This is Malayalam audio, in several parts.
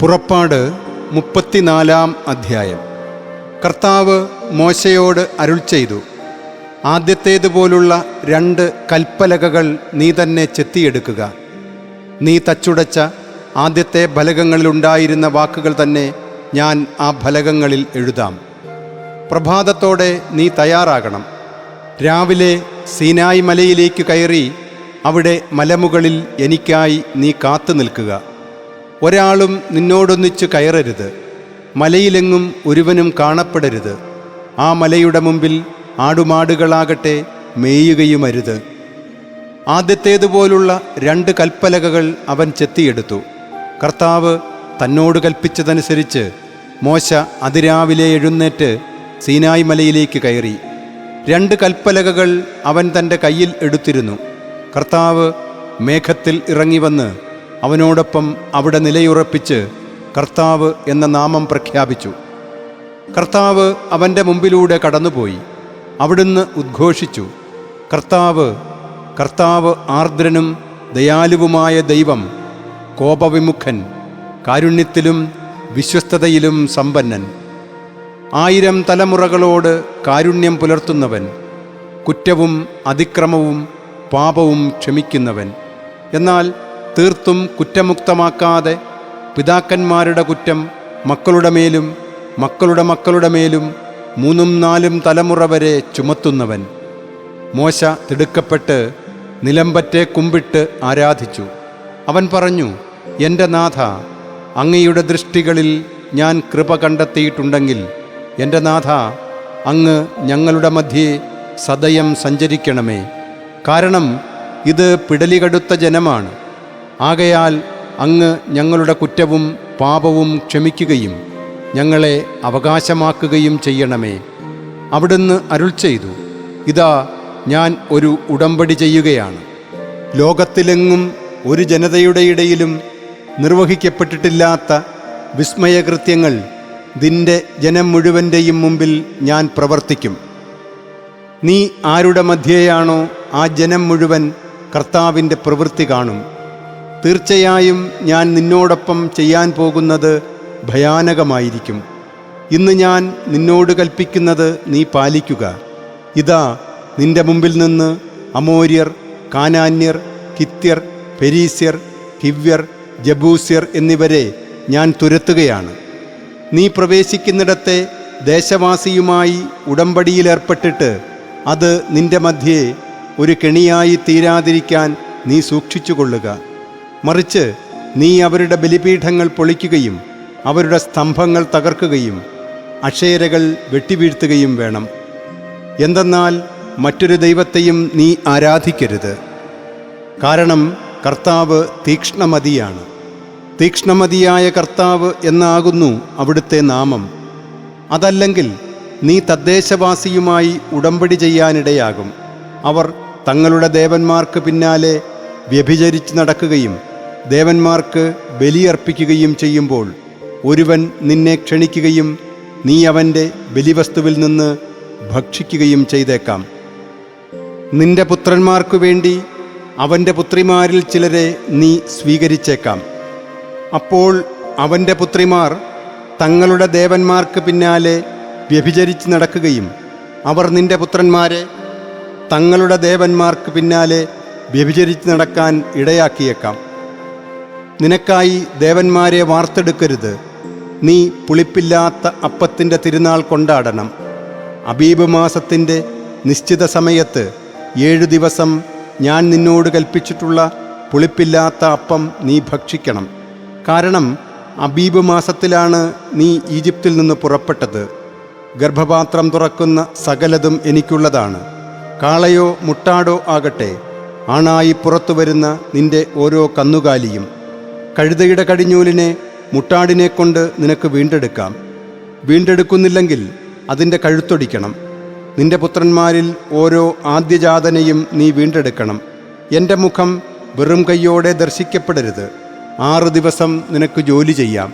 പുറപ്പാട് മുപ്പത്തിനാലാം അധ്യായം. കർത്താവ് മോശയോട് അരുൾ ചെയ്തു ആദ്യത്തേതുപോലുള്ള രണ്ട് കൽപ്പലകകൾ നീ തന്നെ ചെത്തിയെടുക്കുക. നീ തച്ചുടച്ച ആദ്യത്തെ ഫലകങ്ങളിലുണ്ടായിരുന്ന വാക്കുകൾ തന്നെ ഞാൻ ആ ഫലകങ്ങളിൽ എഴുതാം. പ്രഭാതത്തോടെ നീ തയ്യാറാകണം. രാവിലെ സീനായി മലയിലേക്ക് കയറി അവിടെ മലമുകളിൽ എനിക്കായി നീ കാത്തു നിൽക്കുക. ഒരാളും നിന്നോടൊന്നിച്ച് കയറരുത്. മലയിലെങ്ങും ഒരുവനും കാണപ്പെടരുത്. ആ മലയുടെ മുമ്പിൽ ആടുമാടുകളാകട്ടെ മേയുകയുമരുത്. ആദ്യത്തേതുപോലുള്ള രണ്ട് കൽപ്പലകകൾ അവൻ ചെത്തിയെടുത്തു. കർത്താവ് തന്നോട് കൽപ്പിച്ചതനുസരിച്ച് മോശ അതിരാവിലെ എഴുന്നേറ്റ് സീനായ് മലയിലേക്ക് കയറി. രണ്ട് കൽപ്പലകകൾ അവൻ തന്റെ കയ്യിൽ എടുത്തിരുന്നു. കർത്താവ് മേഘത്തിൽ ഇറങ്ങി വന്ന് അവനോടൊപ്പം അവിടെ നിലയുറപ്പിച്ച് കർത്താവ് എന്ന നാമം പ്രഖ്യാപിച്ചു. കർത്താവ് അവന്റെ മുമ്പിലൂടെ കടന്നുപോയി. അവിടുന്ന് ഉദ്ഘോഷിച്ചു. കർത്താവ് കർത്താവ് ആർദ്രനും ദയാലുവുമായ ദൈവം കോപവിമുഖൻ കാരുണ്യത്തിലും വിശ്വസ്തതയിലും സമ്പന്നൻ. ആയിരം തലമുറകളോട് കാരുണ്യം പുലർത്തുന്നവൻ കുറ്റവും അതിക്രമവും പാപവും ക്ഷമിക്കുന്നവൻ. എന്നാൽ തീർത്തും കുറ്റമുക്തമാക്കാതെ പിതാക്കന്മാരുടെ കുറ്റം മക്കളുടെ മേലും മക്കളുടെ മക്കളുടെ മേലും മൂന്നും നാലും തലമുറ വരെ ചുമത്തുന്നവൻ. മോശ തിടുക്കപ്പെട്ട് നിലമ്പറ്റെ കുമ്പിട്ട് ആരാധിച്ചു. അവൻ പറഞ്ഞു എന്റെ നാഥ അങ്ങയുടെ ദൃഷ്ടികളിൽ ഞാൻ കൃപ കണ്ടെത്തിയിട്ടുണ്ടെങ്കിൽ എന്റെ നാഥ അങ്ങ് ഞങ്ങളുടെ മധ്യേ സദയം സഞ്ചരിക്കണമേ. കാരണം ഇത് പിടലികടുത്ത ജനമാണ്. ആകയാൽ അങ്ങ് ഞങ്ങളുടെ കുറ്റവും പാപവും ക്ഷമിക്കുകയും ഞങ്ങളെ അവകാശമാക്കുകയും ചെയ്യണമേ. അവിടുന്ന് അരുൾ ചെയ്തു ഇതാ ഞാൻ ഒരു ഉടമ്പടി ചെയ്യുകയാണ്. ലോകത്തിലെങ്ങും ഒരു ജനതയുടെ ഇടയിലും നിർവഹിക്കപ്പെട്ടിട്ടില്ലാത്ത വിസ്മയകൃത്യങ്ങൾ നിന്റെ ജനം മുഴുവന്റെയും മുമ്പിൽ ഞാൻ പ്രവർത്തിക്കും. നീ ആരുടെ മധ്യേയാണോ ആ ജനം മുഴുവൻ കർത്താവിന്റെ പ്രവൃത്തി കാണും. തീർച്ചയായും ഞാൻ നിന്നോടൊപ്പം ചെയ്യാൻ പോകുന്നത് ഭയാനകമായിരിക്കും. ഇന്ന് ഞാൻ നിന്നോട് കൽപ്പിക്കുന്നത് നീ പാലിക്കുക. ഇതാ നിന്റെ മുമ്പിൽ നിന്ന് അമോര്യർ കാനാന്യർ കിത്യർ പെരീസ്യർ ഹിവ്യർ ജബൂസ്യർ എന്നിവരെ ഞാൻ തുരത്തുകയാണ്. നീ പ്രവേശിക്കുന്നിടത്തെ ദേശവാസിയുമായി ഉടമ്പടിയിലേർപ്പെട്ടിട്ട് അത് നിന്റെ മധ്യേ ഒരു കെണിയായി തീരാതിരിക്കാൻ നീ സൂക്ഷിച്ചുകൊള്ളുക. മറിച്ച് നീ അവരുടെ ബലിപീഠങ്ങൾ പൊളിക്കുകയും അവരുടെ സ്തംഭങ്ങൾ തകർക്കുകയും അക്ഷേരകൾ വെട്ടിവീഴ്ത്തുകയും വേണം. എന്തെന്നാൽ മറ്റൊരു ദൈവത്തെയും നീ ആരാധിക്കരുത്. കാരണം കർത്താവ് തീക്ഷ്ണമതിയാണ്. തീക്ഷ്ണമതിയായ കർത്താവ് എന്നാകുന്നു അവിടുത്തെ നാമം. അതല്ലെങ്കിൽ നീ തദ്ദേശവാസിയുമായി ഉടമ്പടി ചെയ്യാനിടയാകും. അവർ തങ്ങളുടെ ദേവന്മാർക്ക് പിന്നാലെ വ്യഭിചരിച്ച് നടക്കുകയും ദേവന്മാർക്ക് ബലിയർപ്പിക്കുകയും ചെയ്യുമ്പോൾ ഒരുവൻ നിന്നെ ക്ഷണിക്കുകയും നീ അവന്റെ ബലിവസ്തുവിൽ നിന്ന് ഭക്ഷിക്കുകയും ചെയ്തേക്കാം. നിന്റെ പുത്രന്മാർക്കു വേണ്ടി അവന്റെ പുത്രിമാരിൽ ചിലരെ നീ സ്വീകരിച്ചേക്കാം. അപ്പോൾ അവന്റെ പുത്രിമാർ തങ്ങളുടെ ദേവന്മാർക്ക് പിന്നാലെ വ്യഭിചരിച്ച് നടക്കുകയും അവർ നിന്റെ പുത്രന്മാരെ തങ്ങളുടെ ദേവന്മാർക്ക് പിന്നാലെ വ്യഭിചരിച്ച് നടക്കാൻ ഇടയാക്കിയേക്കാം. നിനക്കായി ദേവന്മാരെ വാർത്തെടുക്കരുത്. നീ പുളിപ്പില്ലാത്ത അപ്പത്തിന്റെ തിരുനാൾ കൊണ്ടാടണം. അബീബ് മാസത്തിന്റെ നിശ്ചിത സമയത്ത് ഏഴു ദിവസം ഞാൻ നിന്നോട് കൽപ്പിച്ചിട്ടുള്ള പുളിപ്പില്ലാത്ത അപ്പം നീ ഭക്ഷിക്കണം. കാരണം അബീബ് മാസത്തിലാണ് നീ ഈജിപ്തിൽ നിന്ന് പുറപ്പെട്ടത്. ഗർഭപാത്രം തുറക്കുന്ന സകലതും എനിക്കുള്ളതാണ്. കാളയോ മുട്ടാടോ ആകട്ടെ ആണായി പുറത്തു വരുന്ന നിന്റെ ഓരോ കന്നുകാലിയും. കഴുതയുടെ കടിഞ്ഞൂലിനെ മുട്ടാടിനെ കൊണ്ട് നിനക്ക് വീണ്ടെടുക്കാം. വീണ്ടെടുക്കുന്നില്ലെങ്കിൽ അതിന്റെ കഴുത്തൊടിക്കണം. നിന്റെ പുത്രന്മാരിൽ ഓരോ ആദ്യജാതനെയും നീ വീണ്ടെടുക്കണം. എന്റെ മുഖം വെറും കൈയോടെ ദർശിക്കപ്പെടരുത്. ആറ് ദിവസം നിനക്ക് ജോലി ചെയ്യാം.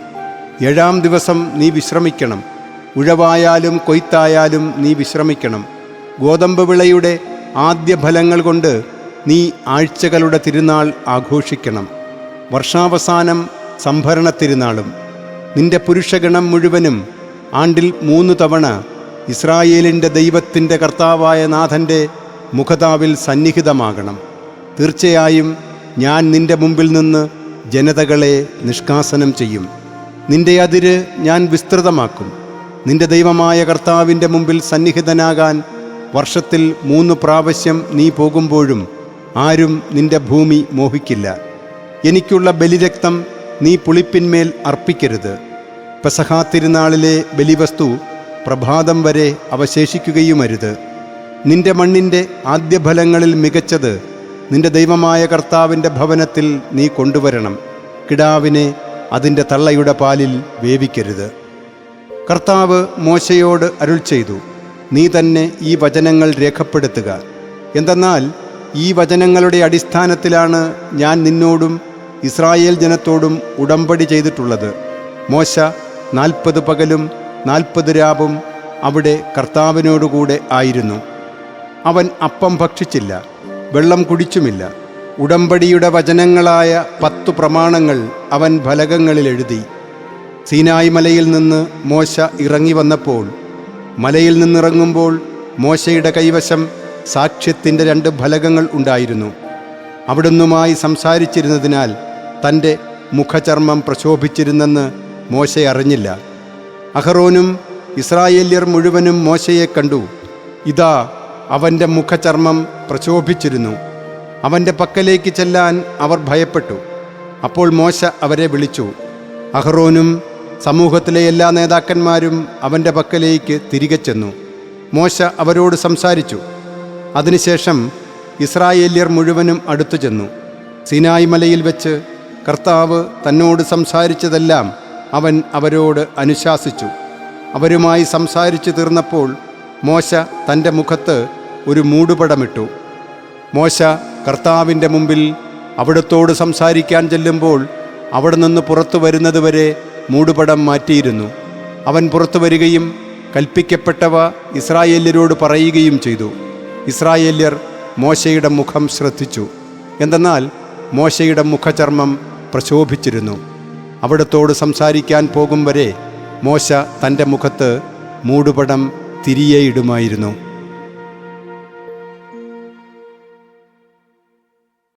ഏഴാം ദിവസം നീ വിശ്രമിക്കണം. ഉഴവായാലും കൊയ്ത്തായാലും നീ വിശ്രമിക്കണം. ഗോതമ്പ് വിളയുടെ ആദ്യ ഫലങ്ങൾ കൊണ്ട് നീ ആഴ്ചകളുടെ തിരുനാൾ ആഘോഷിക്കണം. വർഷാവസാനം സംഭരണ തിരുനാളും. നിന്റെ പുരുഷഗണം മുഴുവനും ആണ്ടിൽ മൂന്ന് തവണ ഇസ്രായേലിന്റെ ദൈവത്തിന്റെ കർത്താവായ നാഥന്റെ മുഖതാവിൽ സന്നിഹിതമാകണം. തീർച്ചയായും ഞാൻ നിന്റെ മുമ്പിൽ നിന്ന് ജനതകളെ നിഷ്കാസനം ചെയ്യും. നിന്റെ അതിര് ഞാൻ വിസ്തൃതമാക്കും. നിന്റെ ദൈവമായ കർത്താവിന്റെ മുമ്പിൽ സന്നിഹിതനാകാൻ വർഷത്തിൽ മൂന്ന് പ്രാവശ്യം നീ പോകുമ്പോഴും ആരും നിന്റെ ഭൂമി മോഹിക്കില്ല. എനിക്കുള്ള ബലിരക്തം നീ പുളിപ്പിന്മേൽ അർപ്പിക്കരുത്. പെസഹാ തിരുനാളിലെ ബലിവസ്തു പ്രഭാതം വരെ അവശേഷിക്കുകയുമരുത്. നിന്റെ മണ്ണിന്റെ ആദ്യഫലങ്ങളിൽ മികച്ചത് നിന്റെ ദൈവമായ കർത്താവിന്റെ ഭവനത്തിൽ നീ കൊണ്ടുവരണം. കിടാവിനെ അതിന്റെ തള്ളയുടെ പാലിൽ വേവിക്കരുത്. കർത്താവ് മോശയോട് അരുൾ ചെയ്തു നീ തന്നെ ഈ വചനങ്ങൾ രേഖപ്പെടുത്തുക. എന്തെന്നാൽ ഈ വചനങ്ങളുടെ അടിസ്ഥാനത്തിലാണ് ഞാൻ നിന്നോടും ഇസ്രായേൽ ജനത്തോടും ഉടമ്പടി ചെയ്തിട്ടുള്ളത്. മോശ നാൽപ്പത് പകലും നാൽപ്പത് രാവും അവിടെ കർത്താവിനോടുകൂടെ ആയിരുന്നു. അവൻ അപ്പം ഭക്ഷിച്ചില്ല. വെള്ളം കുടിച്ചുമില്ല. ഉടമ്പടിയുടെ വചനങ്ങളായ പത്തു പ്രമാണങ്ങൾ അവൻ ഫലകങ്ങളിൽ എഴുതി. സീനായി മലയിൽ നിന്ന് മോശ ഇറങ്ങി വന്നപ്പോൾ മലയിൽ നിന്നിറങ്ങുമ്പോൾ മോശയുടെ കൈവശം സാക്ഷ്യത്തിന്റെ രണ്ട് ഫലകങ്ങൾ ഉണ്ടായിരുന്നു. അവിടുന്നുമായി സംസാരിച്ചിരുന്നതിനാൽ തന്റെ മുഖചർമ്മം പ്രശോഭിച്ചിരുന്നെന്ന് മോശ അറിഞ്ഞില്ല. അഹറോനും ഇസ്രായേല്യർ മുഴുവനും മോശയെ കണ്ടു. ഇതാ അവന്റെ മുഖചർമ്മം പ്രശോഭിച്ചിരുന്നു അവന്റെ പക്കലേക്ക് ചെല്ലാൻ അവർ ഭയപ്പെട്ടു. അപ്പോൾ മോശ അവരെ വിളിച്ചു. അഹ്റോനും സമൂഹത്തിലെ എല്ലാ നേതാക്കന്മാരും അവന്റെ പക്കലേക്ക് തിരികെ ചെന്നു. മോശ അവരോട് സംസാരിച്ചു. അതിനുശേഷം ഇസ്രായേല്യർ മുഴുവനും അടുത്തു ചെന്നു. സിനായ് മലയിൽ വെച്ച് കർത്താവ് തന്നോട് സംസാരിച്ചതെല്ലാം അവൻ അവരോട് അനുശാസിച്ചു. അവരുമായി സംസാരിച്ചു തീർന്നപ്പോൾ മോശ തന്റെ മുഖത്ത് ഒരു മൂടുപടമിട്ടു. മോശ കർത്താവിന്റെ മുമ്പിൽ അവിടത്തോട് സംസാരിക്കാൻ ചെല്ലുമ്പോൾ അവിടെ നിന്ന് പുറത്തു വരുന്നതുവരെ മൂടുപടം മാറ്റിയിരുന്നു. അവൻ പുറത്തു വരികയും കൽപ്പിക്കപ്പെട്ടവ ഇസ്രായേല്യരോട് പറയുകയും ചെയ്തു. ഇസ്രായേല്യർ മോശയുടെ മുഖം ശ്രദ്ധിച്ചു. എന്തെന്നാൽ മോശയുടെ മുഖചർമ്മം പ്രശോഭിച്ചിരുന്നു. അവിടത്തോട് സംസാരിക്കാൻ പോകും വരെ മോശ തന്റെ മുഖത്ത് മൂടുപടം തിരിയേയിടുമായിരുന്നു.